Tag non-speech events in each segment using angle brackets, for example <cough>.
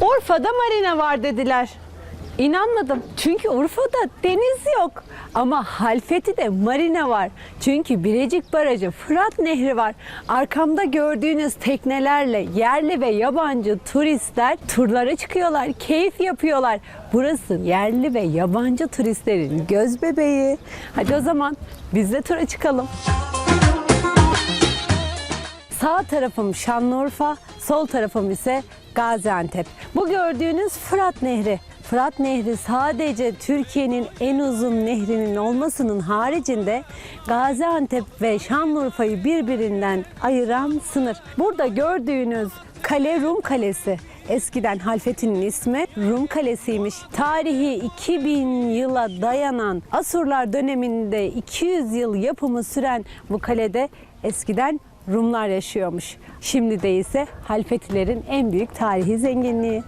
Urfa'da marina var dediler. İnanmadım. Çünkü Urfa'da deniz yok. Ama Halfeti'de marina var. Çünkü Birecik Barajı, Fırat Nehri var. Arkamda gördüğünüz teknelerle yerli ve yabancı turistler turlara çıkıyorlar, keyif yapıyorlar. Burası yerli ve yabancı turistlerin göz bebeği. Hadi o zaman biz de tura çıkalım. Sağ tarafım Şanlıurfa, sol tarafım ise Gaziantep. Bu gördüğünüz Fırat Nehri. Fırat Nehri sadece Türkiye'nin en uzun nehrinin olmasının haricinde Gaziantep ve Şanlıurfa'yı birbirinden ayıran sınır. Burada gördüğünüz kale Rum Kalesi. Eskiden Halfeti'nin ismi Rum Kalesi'ymiş. Tarihi 2000 yıla dayanan Asurlar döneminde 200 yıl yapımı süren bu kalede eskiden Rumlar yaşıyormuş. Şimdi de ise Halfetilerin en büyük tarihi zenginliği.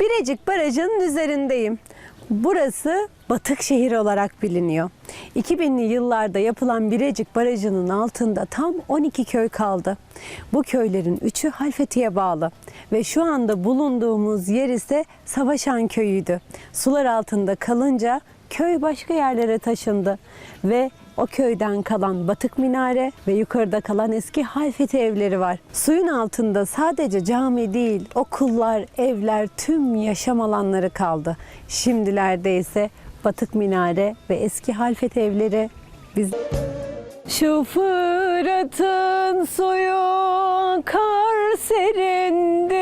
Birecik Barajı'nın üzerindeyim. Burası Batık şehir olarak biliniyor. 2000'li yıllarda yapılan Birecik Barajı'nın altında tam 12 köy kaldı. Bu köylerin üçü Halfeti'ye bağlı ve şu anda bulunduğumuz yer ise Savaşan köyüydü. Sular altında kalınca köy başka yerlere taşındı ve o köyden kalan batık minare ve yukarıda kalan eski halfeti evleri var. Suyun altında sadece cami değil, okullar, evler, tüm yaşam alanları kaldı. Şimdilerde ise batık minare ve eski halfet evleri. Biz şu Fırat'ın suyu kar serindir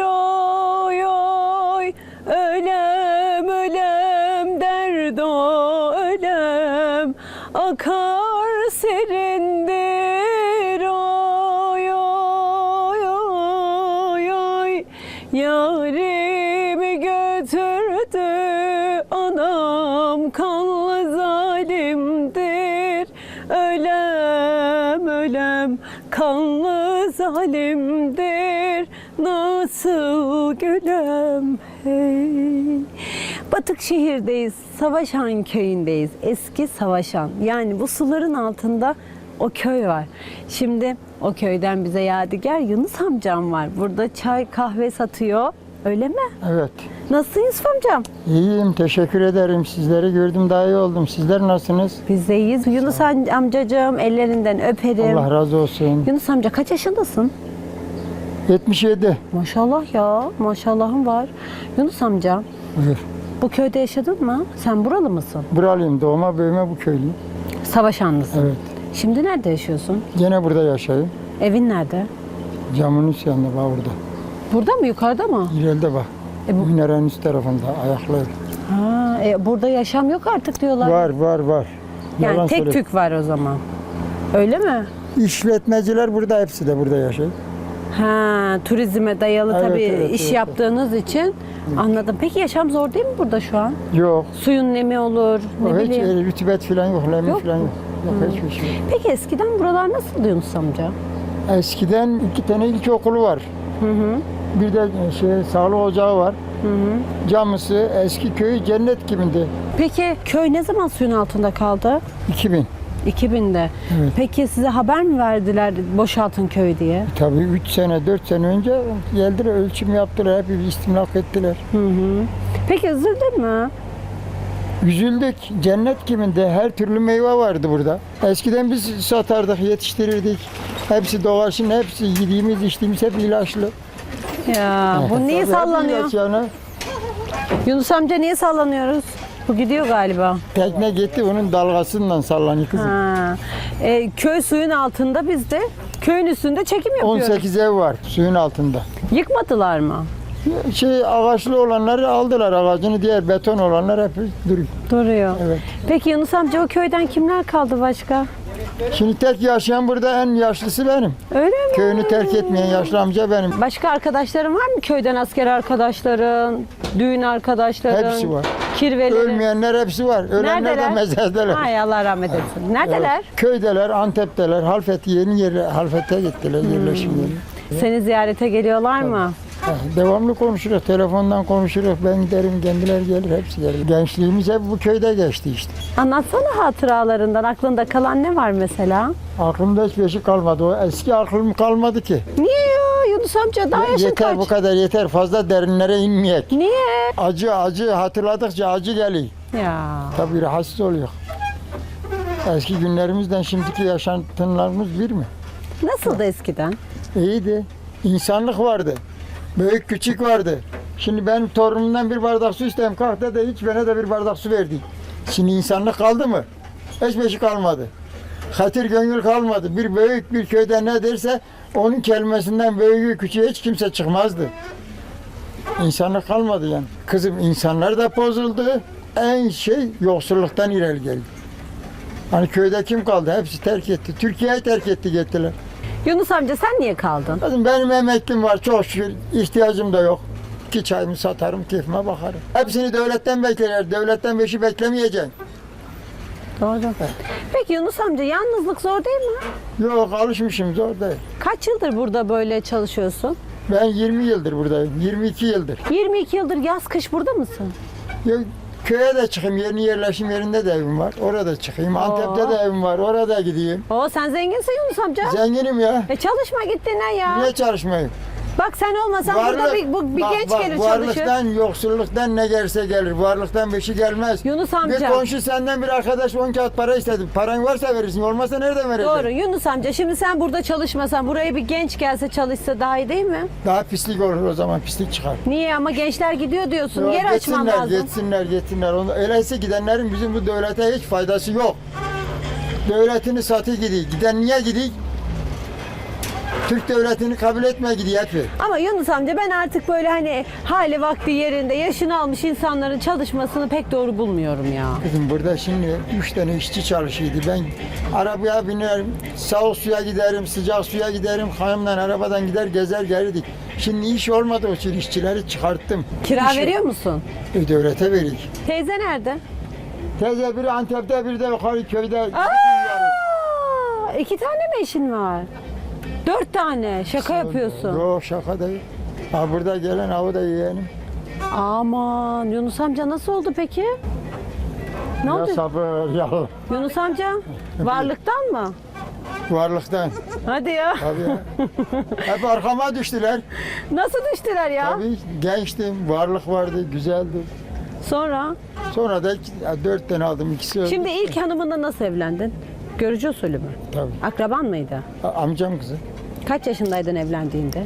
oy oy. Ölem ölem derdo ölem Akar serindir Nasıl gülem hey Batık şehirdeyiz, Savaşan köyündeyiz. Eski Savaşan. Yani bu suların altında o köy var. Şimdi o köyden bize yadigar Yunus amcam var. Burada çay kahve satıyor. Öyle mi? Evet. Nasılsın Yusuf amcam? İyiyim. Teşekkür ederim. Sizleri gördüm daha iyi oldum. Sizler nasılsınız? Biz de iyiyiz. Yunus am- amcacığım ellerinden öperim. Allah razı olsun. Yunus amca kaç yaşındasın? 77. Maşallah ya. Maşallahın var. Yunus amca Buyur. bu köyde yaşadın mı? Sen buralı mısın? Buralıyım. Doğma büyüme bu köylüyüm. Savaşanlısın. Evet. Şimdi nerede yaşıyorsun? Gene burada yaşayayım. Evin nerede? Camın üst yanında bak burada. Burada mı yukarıda mı? İleride bak. E bu- Minerenin üst tarafında ayaklı. Ha, e, burada yaşam yok artık diyorlar. Var var var. Yani Yalan tek söyle- tük var o zaman. Öyle mi? İşletmeciler burada hepsi de burada yaşıyor. Ha, turizme dayalı Evet, tabii evet, iş evet. yaptığınız için anladım. Peki yaşam zor değil mi burada şu an? Yok. Suyun nemi olur, ne hiç bileyim. öyle rütubet falan yok. Lemi Yok falan mu? yok. Yok hiçbir şey yok. Peki eskiden buralar nasıldı Yunus amca? Eskiden iki tane ilkokulu var. Bir de şey, sağlık ocağı var. Camısı eski köy cennet gibiydi. Peki köy ne zaman suyun altında kaldı? 2000. 2000'de. Evet. Peki size haber mi verdiler boşaltın köy diye? Tabii 3 sene 4 sene önce geldiler ölçüm yaptılar. Hep bir istimlak ettiler. Peki üzüldün mü? Üzüldük. Cennet gibiydi. Her türlü meyve vardı burada. Eskiden biz satardık, yetiştirirdik. Hepsi doğaçın, hepsi yediğimiz, içtiğimiz hep ilaçlı. Ya bu niye Tabii hep sallanıyor? ilaç yani. Yunus amca niye sallanıyoruz? Bu gidiyor galiba. Tekne gitti, onun dalgasından sallanıyor kızım. Ha. E, köy suyun altında biz de köyün üstünde çekim yapıyoruz. 18 ev var suyun altında. Yıkmadılar mı? Şey ağaçlı olanları aldılar ağacını, diğer beton olanlar hep duruyor. Duruyor. Evet. Peki Yunus amca o köyden kimler kaldı başka? Şimdi tek yaşayan burada en yaşlısı benim. Öyle mi? Köyünü terk etmeyen yaşlı amca benim. Başka arkadaşların var mı? Köyden asker arkadaşların, düğün arkadaşların, Hepsi var. kirvelerin. Ölmeyenler hepsi var. Ölenler de Neredeler? mezardalar. Ay Allah rahmet etsin. Neredeler? Köydeler, Antep'teler. Halfet yeni yere, Halfet'e gittiler yerleşim yeri. Seni ziyarete geliyorlar mı? Devamlı konuşuruz, telefondan konuşuruz. Ben giderim, kendiler gelir, hepsi gelir. Gençliğimiz hep bu köyde geçti işte. Anlatsana hatıralarından. Aklında kalan ne var mesela? Aklımda hiçbir şey kalmadı. O eski aklım kalmadı ki. Niye ya Yunus amca daha yaşın yeter kaç? bu kadar yeter. Fazla derinlere inmeyek. Niye? Acı acı hatırladıkça acı geliyor. Ya Tabii rahatsız oluyor. Eski günlerimizden şimdiki yaşantılarımız bir mi? nasıldı eskiden? İyiydi. İnsanlık vardı. Büyük küçük vardı. Şimdi benim torunumdan bir bardak su isteyeyim. Kalk da hiç bana da bir bardak su verdi. Şimdi insanlık kaldı mı? Hiçbir şey kalmadı. Hatır gönül kalmadı. Bir büyük bir köyde ne derse onun kelimesinden büyüğü küçüğü hiç kimse çıkmazdı. İnsanlık kalmadı yani. Kızım insanlar da bozuldu. En şey yoksulluktan ileri geldi. Hani köyde kim kaldı? Hepsi terk etti. Türkiye'yi terk etti gittiler. Yunus amca sen niye kaldın? Kızım benim emeklim var çok şükür. ihtiyacım da yok. İki çayımı satarım, keyfime bakarım. Hepsini devletten beklerler. Devletten bir şey beklemeyeceksin. Doğru. Peki Yunus amca yalnızlık zor değil mi? Yok alışmışım zor değil. Kaç yıldır burada böyle çalışıyorsun? Ben 20 yıldır buradayım. 22 yıldır. 22 yıldır yaz kış burada mısın? Ya, köye de çıkayım. Yeni yerleşim yerinde de evim var. Orada çıkayım. Antep'te de evim var. Orada gideyim. Oo sen zenginsin Yunus amca. Zenginim ya. E çalışma gittiğinden ya. Niye çalışmayayım? Bak sen olmasan burada bir, bu, bir bak, genç bak, gelir çalışır. Varlıktan, yoksulluktan ne gelirse gelir. Varlıktan bir şey gelmez. Yunus Bir amca. komşu senden bir arkadaş 10 kağıt para istedi. Paran varsa verirsin. Olmazsa nereden vereceksin? Doğru Yunus amca şimdi sen burada çalışmasan buraya bir genç gelse çalışsa daha iyi değil mi? Daha pislik olur o zaman pislik çıkar. Niye ama gençler gidiyor diyorsun. Yok, Yer açman lazım. geçsinler, geçsinler. Onu, öyleyse gidenlerin bizim bu devlete hiç faydası yok. Devletini satı gidiyor. Giden niye gidiyor? Türk devletini kabul etme gidiyor hep. Ama Yunus amca ben artık böyle hani hali vakti yerinde yaşını almış insanların çalışmasını pek doğru bulmuyorum ya. Kızım burada şimdi üç tane işçi çalışıyordu. Ben arabaya binerim, soğuk suya giderim, sıcak suya giderim, hanımla arabadan gider gezer gelirdik. Şimdi iş olmadı o için işçileri çıkarttım. Kira İş- veriyor musun? E, devlete verik. Teyze nerede? Teyze biri Antep'te biri de yukarı köyde. Aa, iki tane mi eşin var? Dört tane. Şaka yapıyorsun. Yok şaka değil. Ha burada gelen avı da yiyelim. Aman Yunus amca nasıl oldu peki? Ne Ya oldu? sabır ya Yunus amca varlıktan mı? varlıktan. Hadi ya. Tabii ya. Hep arkama düştüler. Nasıl düştüler ya? Tabii gençtim, varlık vardı, güzeldi. Sonra? Sonra da iki- dört tane aldım, ikisi öldü. Şimdi ilk hanımınla nasıl evlendin? Görücü usulü mü? Tabii. Akraban mıydı? A- Amcam kızı. Kaç yaşındaydın evlendiğinde?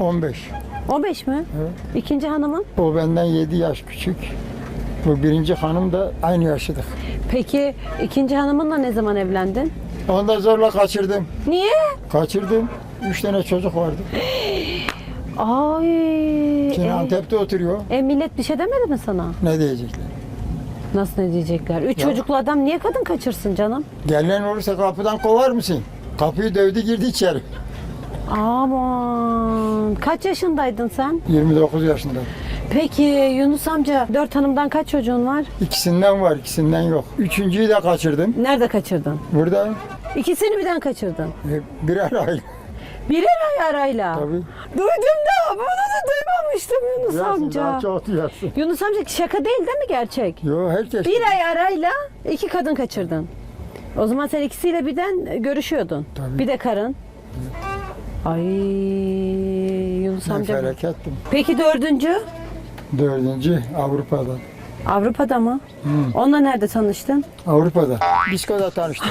15. 15 mi? Evet. İkinci hanımın? O benden 7 yaş küçük. Bu birinci hanım da aynı yaşıdık. Peki ikinci hanımınla ne zaman evlendin? Onu da zorla kaçırdım. Niye? Kaçırdım. Üç tane çocuk vardı. Ay. Şimdi E, Antep'te oturuyor. e, millet bir şey demedi mi sana? Ne diyecekler? Nasıl ne diyecekler? Üç çocuklu adam niye kadın kaçırsın canım? Gelen olursa kapıdan kovar mısın? Kapıyı dövdü girdi içeri. Aman. Kaç yaşındaydın sen? 29 yaşında. Peki Yunus amca dört hanımdan kaç çocuğun var? İkisinden var, ikisinden yok. Üçüncüyü de kaçırdım. Nerede kaçırdın? Burada İkisini birden kaçırdın. e, birer ay. Birer ay arayla. Tabii. Duydum da bunu da duymamıştım Yunus Duyarsın, amca. daha çok duyarsın. Yunus amca şaka değil değil mi gerçek? Yo herkes. Bir ay arayla iki kadın kaçırdın. O zaman sen ikisiyle birden görüşüyordun. Tabii. Bir de karın. Ay Yunus Ben amca. felakettim. Peki dördüncü? Dördüncü Avrupa'da. Avrupa'da mı? Onunla nerede tanıştın? Avrupa'da. Disko'da tanıştık.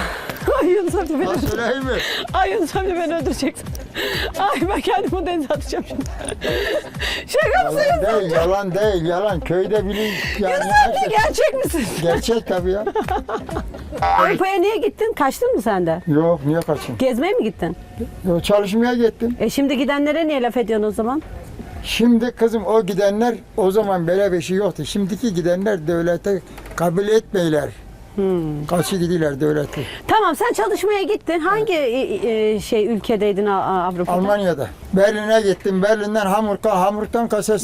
Ay Yunus amca beni, Ha söyleyeyim mi? Ay Yunus amca beni öldüreceksin. Ay ben kendimi denize atacağım şimdi. Şaka mısın Yunus amca? değil, yalan değil, yalan. Köyde bilin. Yani Yunus amca herkes- gerçek misin? Gerçek tabii ya. <laughs> Avrupa'ya niye gittin? Kaçtın mı sen de? Yok niye kaçayım? Gezmeye mi gittin? Yok çalışmaya gittim. E şimdi gidenlere niye laf ediyorsun o zaman? Şimdi kızım o gidenler o zaman böyle bir şey yoktu. Şimdiki gidenler devlete kabul etmeyler. Kaçı gidiler devleti. Tamam sen çalışmaya gittin. Hangi e, e, şey ülkedeydin A- A- Avrupa'da? Almanya'da. Berlin'e gittim. Berlin'den Hamburg'a, Hamburg'dan Kassel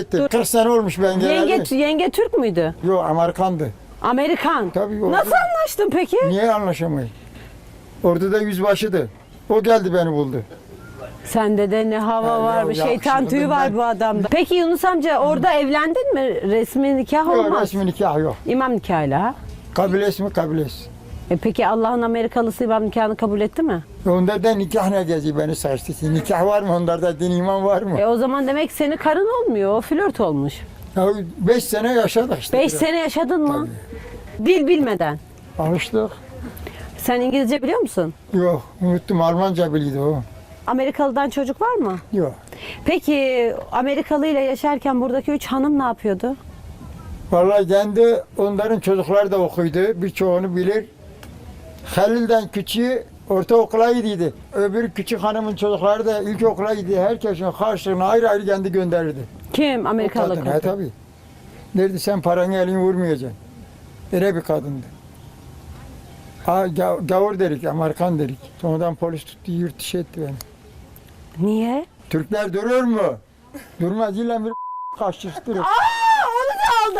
gittim. dur. 40 sene olmuş ben geleli. Yenge, yenge Türk müydü? Yok Amerikandı. Amerikan. Tabii, o- Nasıl anlaştın peki? Niye anlaşamayız? Orada da yüzbaşıydı. O geldi beni buldu. Sende de ne hava Ya, var, ya, bir şeytan yakışıklı tüyü var ben. bu adamda. Peki Yunus amca orada evlendin mi? Resmi nikah Yok olmaz. resmi nikah yok. İmam nikahıyla. ha? Kabilesi mi kabilesi. E peki Allah'ın Amerikalısı imam nikahını kabul etti mi? Onda da nikah ne geziyor beni saçtı. Nikah var mı onlarda? Din iman var mı? E o zaman demek seni karın olmuyor. O flört olmuş. Ya beş sene yaşadık işte. 5 sene yaşadın mı? Dil bilmeden. Alıştık. Sen İngilizce biliyor musun? Yok unuttum Almanca biliydi o. Amerikalı'dan çocuk var mı? Yok. Peki Amerikalı ile yaşarken buradaki üç hanım ne yapıyordu? Vallahi kendi onların çocukları da okuydu. Birçoğunu bilir. Halil'den küçüğü ortaokula gidiydi. Öbür küçük hanımın çocukları da ilkokula gidiyor. Herkesin karşılığını ayrı ayrı kendi gönderirdi. Kim? Amerikalı kadın, he kadın. tabii. Nerede sen paranı elini vurmayacaksın. Öyle bir kadındı. Ha, gav- gavur dedik, Amerikan dedik. Sonradan polis tuttu, yurt dışı etti beni. Niye? Türkler durur mu? Durmaz, illa bir <laughs> kaçıştırır.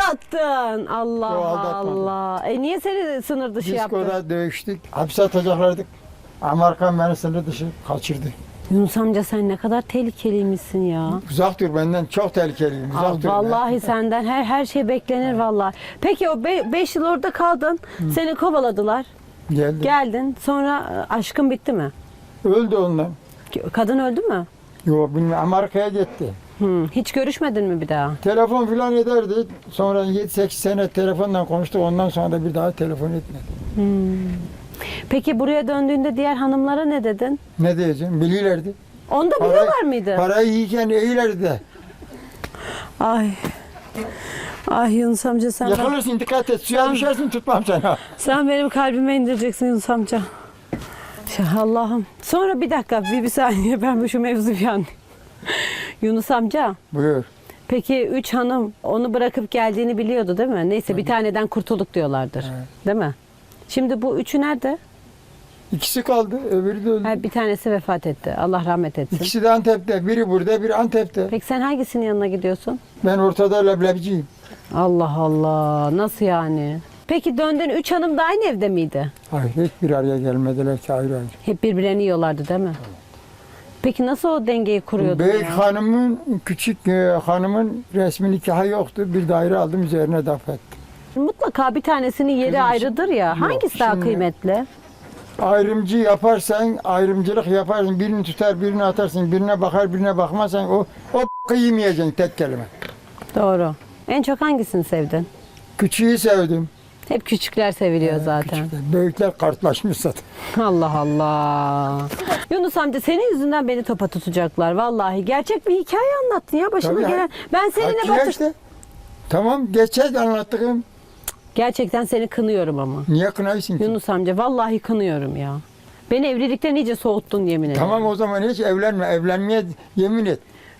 Aldattın. Allah Yo, aldatmadım. Allah. E niye seni sınır dışı yaptı? Diskoda dövüştük, hapse atacaklardık. Amerikan beni sınır dışı kaçırdı. Yunus amca sen ne kadar tehlikeliymişsin ya. Uzak dur benden, çok tehlikeliyim. Uzak Aa, dur. vallahi <laughs> senden her her şey beklenir vallahi. Peki o 5 yıl orada kaldın. Seni kovaladılar. Geldi. Geldin. Sonra e, aşkın bitti mi? Öldü ondan. Kadın öldü mü? Yok bilmiyorum, Amerika'ya gitti. Hı. Hiç görüşmedin mi bir daha? Telefon filan ederdi. Sonra 7-8 sene telefonla konuştuk. Ondan sonra da bir daha telefon etmedi. Peki buraya döndüğünde diğer hanımlara ne dedin? Ne diyeceğim? Biliyorlardı. Onu da Parayı- biliyorlar mıydı? Parayı yiyken iyilerdi de. Ay. Ay Yunus amca sen, Yakalırsın dikkat et. Suya düşersin tutmam seni. sen benim kalbime indireceksin Yunus amca. Allah'ım. Sonra bir dakika bir, bir saniye ben bu şu mevzu bir an. Yunus amca Buyur. peki üç hanım onu bırakıp geldiğini biliyordu değil mi? Neyse bir taneden kurtulduk diyorlardır. Değil mi? Şimdi bu üçü nerede? İkisi kaldı. Öbürü de öldü. Ha, bir tanesi vefat etti. Allah rahmet etsin. İkisi de Antep'te. Biri burada, biri Antep'te. Peki sen hangisinin yanına gidiyorsun? Ben ortada leblebiciyim. Allah Allah. Nasıl yani? Peki döndün üç hanım da aynı evde miydi? Hayır, hiçbir araya gelmediler ki ayrı ayrı. Hep birbirlerini yiyorlardı değil mi? Peki nasıl o dengeyi kuruyordun Büyük ya? hanımın, küçük e, hanımın resmi nikahı yoktu. Bir daire aldım üzerine daf ettim. Mutlaka bir tanesinin yeri Kızım, ayrıdır ya. yok, Hangisi daha şimdi- kıymetli? Ayrımcı yaparsan, ayrımcılık yaparsın. Birini tutar, birini atarsın. Birine bakar, birine bakmazsan o o yemeyeceksin tek kelime. Doğru. En çok hangisini sevdin? Küçüğü sevdim. Hep küçükler seviliyor zaten. Küçükler. Büyükler kartlaşmış zaten. <laughs> Allah Allah. Yunus amca senin yüzünden beni topa tutacaklar vallahi. Gerçek bir hikaye anlattın ya başıma Tabii gelen. Ben seninle Hakkiler batır... işte. Tamam geçer anlattığım. Gerçekten seni kınıyorum ama. Niye kınaysın ki? Yunus amca vallahi kınıyorum ya. Beni evlilikten iyice soğuttun yemin ederim. Tamam o zaman hiç evlenme. Evlenmeye yemin et.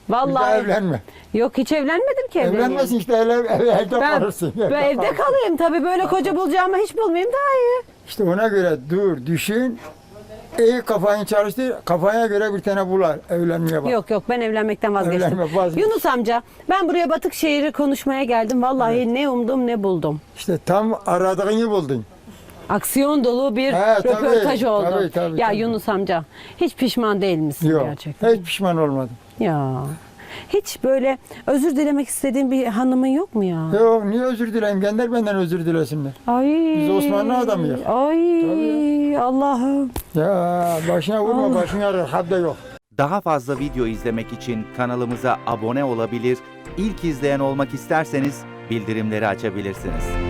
Bir daha Vallahi evlenme. yok hiç evlenmedim ki. Evlenmesin işte ev, ev, evde Ben, kalırsın. ben evde kalayım tabii böyle koca bulacağımı hiç bulmayayım daha iyi. İşte ona göre dur, düşün. İyi kafanı çalıştır. Kafaya göre bir tane bular. Evlenmeye bak. Yok yok ben evlenmekten vazgeçtim. Evlenme, vazgeç. Yunus amca ben buraya Batık şehri konuşmaya geldim. Vallahi ne umdum ne buldum. İşte tam aradığını buldun. Aksiyon dolu bir He, tabii, röportaj oldu. tabii, tabii, ya tabii. Yunus amca hiç pişman değil misin Yok. gerçekten? Hiç pişman olmadım. Ya. Hiç böyle özür dilemek istediğin bir hanımın yok mu ya? Yok niye özür dileyim? Gönder benden özür dilesinler. Ay. Biz Osmanlı adamıyız. Ay Allah'ım. Ya başına vurma Allah. başın yarar. Habde yok. Daha fazla video izlemek için kanalımıza abone olabilir, ilk izleyen olmak isterseniz bildirimleri açabilirsiniz.